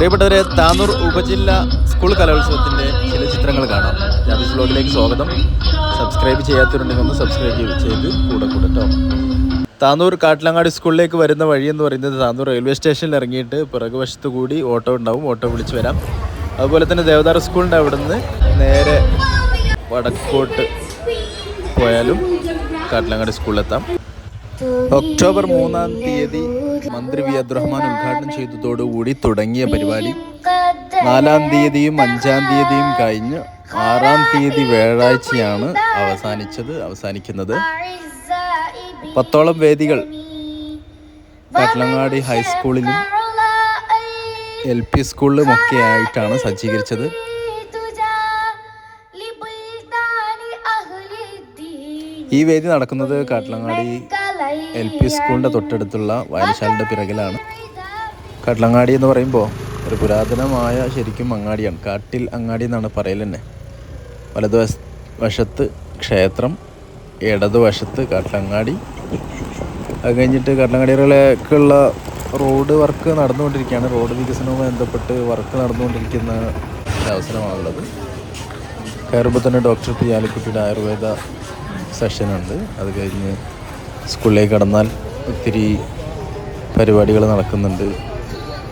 പ്രിയപ്പെട്ടവരെ താനൂർ ഉപജില്ല സ്കൂൾ കലോത്സവത്തിന്റെ ചില ചിത്രങ്ങൾ കാണാം. ജാബിസ് ബ്ലോഗിലേക്ക് സ്വാഗതം. സബ്സ്ക്രൈബ് ചെയ്യാത്തവരുണ്ടെങ്കിൽ ഒന്ന് സബ്സ്ക്രൈബ് ചെയ്ത് കൂടെ കൂടെ കേട്ടോ താനൂർ കാട്ടിലങ്ങാടി സ്കൂളിലേക്ക് വരുന്ന വഴി എന്ന് പറയുന്നത് താനൂർ റെയിൽവേ സ്റ്റേഷനിൽ ഇറങ്ങിയിട്ട് പിറകുവശത്ത് കൂടി ഓട്ടോ ഉണ്ടാവും. ഓട്ടോ വിളിച്ച് വരാം. അതുപോലെ തന്നെ ദേവദാർ സ്കൂളിന്റെ അവിടെ നിന്ന് നേരെ വടക്കോട്ട് പോയാലും കാട്ടിലങ്ങാടി സ്കൂളിലെത്താം. ഒക്ടോബർ മൂന്നാം തീയതി മന്ത്രി വി അബ്ദുറഹ്മാൻ ഉദ്ഘാടനം ചെയ്തതോടുകൂടി തുടങ്ങിയ പരിപാടി. നാലാം തീയതിയും അഞ്ചാം തീയതിയും കഴിഞ്ഞ് ആറാം തീയതി വ്യാഴാഴ്ചയാണ് അവസാനിച്ചത് അവസാനിക്കുന്നത്. പത്തോളം വേദികൾ കാട്ടിലങ്ങാടി ഹൈസ്കൂളിലും എൽ പി സ്കൂളിലുമൊക്കെ ആയിട്ടാണ് സജ്ജീകരിച്ചത്. ഈ വേദി നടക്കുന്നത് കാട്ടിലങ്ങാടി എൽ പി സ്കൂളിന്റെ തൊട്ടടുത്തുള്ള വായനശാലയുടെ പിറകിലാണ്. കടലങ്ങാടി എന്ന് പറയുമ്പോൾ ഒരു പുരാതനമായ ശരിക്കും അങ്ങാടിയാണ്. കാട്ടിൽ അങ്ങാടി എന്നാണ് പറയൽ തന്നെ. വലതുവശ വശത്ത് ക്ഷേത്രം ഇടതുവശത്ത് കാട്ടിലങ്ങാടി. അത് കഴിഞ്ഞിട്ട് കടലങ്ങാടികളിലേക്കുള്ള റോഡ് വർക്ക് നടന്നുകൊണ്ടിരിക്കുകയാണ്. റോഡ് വികസനവുമായി ബന്ധപ്പെട്ട് വർക്ക് നടന്നുകൊണ്ടിരിക്കുന്ന അവസരമാണുള്ളത്. കയറുമ്പോൾ തന്നെ ഡോക്ടർ പി ആലിക്കുട്ടിയുടെ ആയുർവേദ സെഷനുണ്ട്. അത് കഴിഞ്ഞ് സ്കൂളിലേക്ക് കടന്നാൽ ഒത്തിരി പരിപാടികൾ നടക്കുന്നുണ്ട്.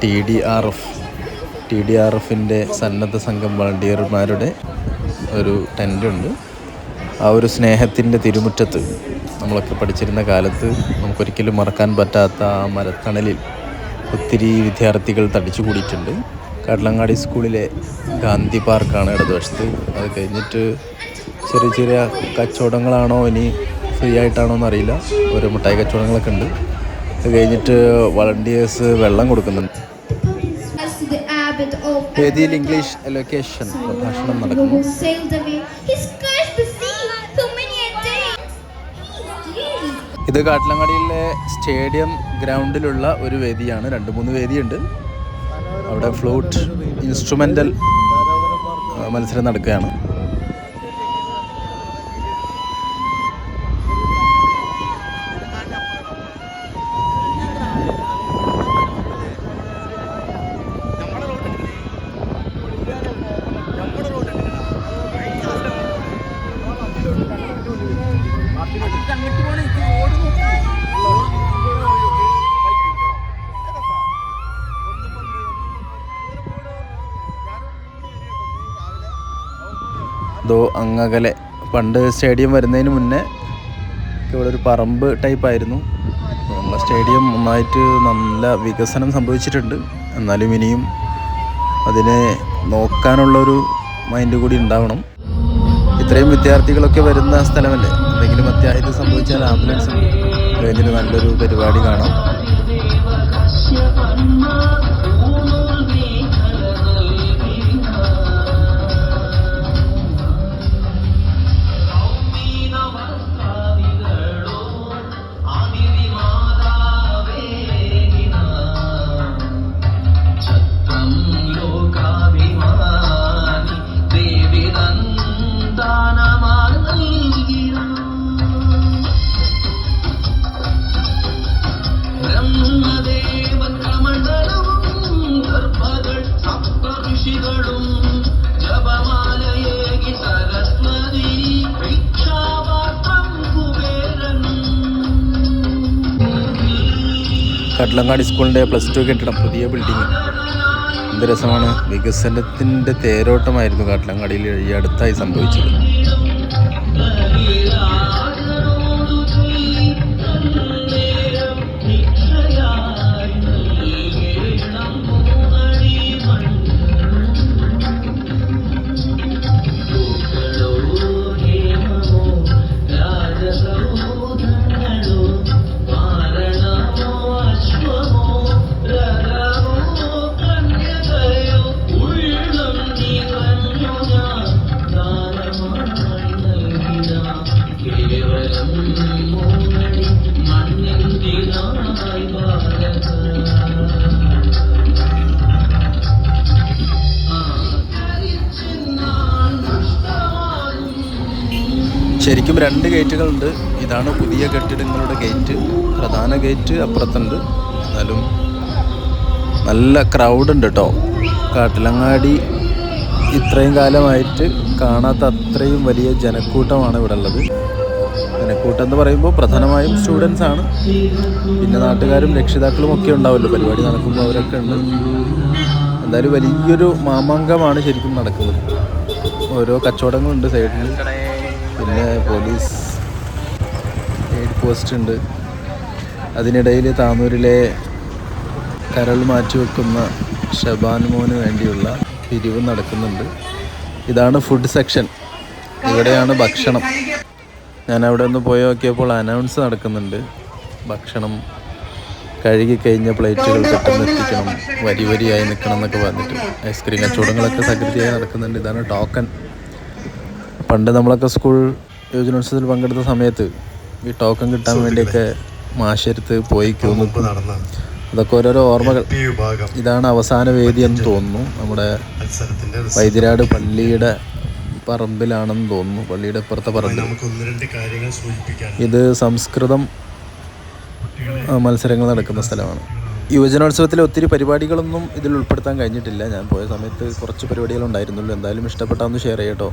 T D R F T D R എഫിന്റെ സന്നദ്ധ സംഘം വളണ്ടിയർമാരുടെ ഒരു ടെന്റുണ്ട്. ആ ഒരു സ്നേഹത്തിന്റെ തിരുമുറ്റത്ത് നമ്മളൊക്കെ പഠിച്ചിരുന്ന കാലത്ത് നമുക്കൊരിക്കലും മറക്കാൻ പറ്റാത്ത ആ മരത്തണലിൽ ഒത്തിരി വിദ്യാർത്ഥികൾ തടിച്ചു കൂടിയിട്ടുണ്ട്. കടലങ്ങാടി സ്കൂളിലെ ഗാന്ധി പാർക്കാണ് ഇടതുവശത്ത്. അത് കഴിഞ്ഞിട്ട് ചെറിയ ചെറിയ കച്ചവടങ്ങളാണോ ഇനി ഫ്രീ ആയിട്ടാണോ എന്നറിയില്ല. ഒരു മിഠായി കച്ചവടങ്ങളൊക്കെ ഉണ്ട്. അത് കഴിഞ്ഞിട്ട് വളണ്ടിയേഴ്സ് വെള്ളം കൊടുക്കുന്നുണ്ട്. വേദിയിൽ ഇംഗ്ലീഷ് എലൊക്കേഷൻ പ്രഭാഷണം നടക്കുന്നു. ഇത് കാട്ടിലങ്ങാടിയിലെ സ്റ്റേഡിയം ഗ്രൗണ്ടിലുള്ള ഒരു വേദിയാണ്. രണ്ട് മൂന്ന് വേദിയുണ്ട്. അവിടെ ഫ്ലൂട്ട് ഇൻസ്ട്രുമെന്റൽ മത്സരം നടക്കുകയാണ്. ദോ അങ്ങകലെ. പണ്ട് സ്റ്റേഡിയം വരുന്നതിന് മുന്നേ ഇവിടെ ഒരു പറമ്പ് ടൈപ്പ് ആയിരുന്നു. നമ്മളെ സ്റ്റേഡിയം നന്നായിട്ട് നല്ല വികസനം സംഭവിച്ചിട്ടുണ്ട്. എന്നാലും ഇനിയും അതിനെ നോക്കാനുള്ളൊരു മൈൻഡ് കൂടി ഉണ്ടാവണം. ഇത്രയും വിദ്യാർത്ഥികളൊക്കെ വരുന്ന സ്ഥലമല്ലേ? എന്തെങ്കിലും അത്യാഹിതം സംഭവിച്ചാൽ ആംബുലൻസ് അതിന് നല്ലൊരു പരിപാടി കാണാം. കട്ടിലങ്ങാടി സ്കൂളിന്റെ പ്ലസ് ടു കെട്ടിടം പുതിയ ബിൽഡിങ് എന്ത് രസമാണ്. വികസനത്തിന്റെ തേരോട്ടമായിരുന്നു കാട്ടിലങ്ങാടിയിൽ ഈ അടുത്തായി സംഭവിച്ചത്. ശരിക്കും രണ്ട് ഗേറ്റുകളുണ്ട്. ഇതാണ് പുതിയ കെട്ടിടങ്ങളുടെ ഗേറ്റ്. പ്രധാന ഗേറ്റ് അപ്പുറത്തുണ്ട്. എന്നാലും നല്ല ക്രൗഡ് ഉണ്ട് കേട്ടോ കാട്ടിലങ്ങാടി ഇത്രയും കാലമായിട്ട് കാണാത്ത അത്രയും വലിയ ജനക്കൂട്ടമാണ് ഇവിടെ ഉള്ളത്. ജനക്കൂട്ടം എന്ന് പറയുമ്പോൾ പ്രധാനമായും സ്റ്റുഡൻസ് ആണ്. പിന്നെ നാട്ടുകാരും രക്ഷിതാക്കളും ഒക്കെ ഉണ്ടാവുമല്ലോ. പരിപാടി നടക്കുമ്പോൾ അവരൊക്കെ ഉണ്ട്. എന്തായാലും വലിയൊരു മാമാങ്കമാണ് ശരിക്കും നടക്കുന്നത്. ഓരോ കച്ചവടങ്ങളുണ്ട് സൈഡിൽ പിന്നെ പോലീസ് എയ്ഡ് പോസ്റ്റ് ഉണ്ട്. അതിനിടയിൽ താനൂരിലെ കരൾ മാറ്റിവെക്കുന്ന ഷബാൻ മോന് വേണ്ടിയുള്ള പിരിവ് നടക്കുന്നുണ്ട്. ഇതാണ് ഫുഡ് സെക്ഷൻ ഇവിടെയാണ് ഭക്ഷണം. ഞാൻ അവിടെ ഒന്ന് പോയി നോക്കിയപ്പോൾ അനൗൺസ് നടക്കുന്നുണ്ട്. ഭക്ഷണം കഴുകി കഴിഞ്ഞ പ്ലേറ്റുകൾ പെട്ടെന്ന് എത്തിക്കണം. വരി വരിയായി നിൽക്കണം എന്നൊക്കെ പറഞ്ഞിട്ട്. ഐസ്ക്രീം കച്ചവടങ്ങളൊക്കെ സകൃതിയായി നടക്കുന്നുണ്ട്. ഇതാണ് ടോക്കൺ. പണ്ട് നമ്മളൊക്കെ സ്കൂൾ യുവജനോത്സവത്തിൽ പങ്കെടുത്ത സമയത്ത് ഈ ടോക്കൺ കിട്ടാൻ വേണ്ടിയൊക്കെ മാശരുത്ത് പോയി ക്യൂ നിൽക്കും. അതൊക്കെ ഓരോരോ ഓർമ്മകൾ. ഇതാണ് അവസാന വേദി എന്ന് തോന്നുന്നു. നമ്മുടെ വൈദ്യരാട് പള്ളിയുടെ പറമ്പിലാണെന്ന് തോന്നുന്നു. പള്ളിയുടെ ഇപ്പുറത്തെ പറമ്പിൽ. ഇത് സംസ്കൃതം മത്സരങ്ങൾ നടക്കുന്ന സ്ഥലമാണ്. യുവജനോത്സവത്തിലെ ഒത്തിരി പരിപാടികളൊന്നും ഇതിൽ ഉൾപ്പെടുത്താൻ കഴിഞ്ഞിട്ടില്ല. ഞാൻ പോയ സമയത്ത് കുറച്ച് പരിപാടികളുണ്ടായിരുന്നുള്ളൂ എന്തായാലും ഇഷ്ടപ്പെട്ടാന്ന് ഷെയർ ചെയ്യട്ടോ.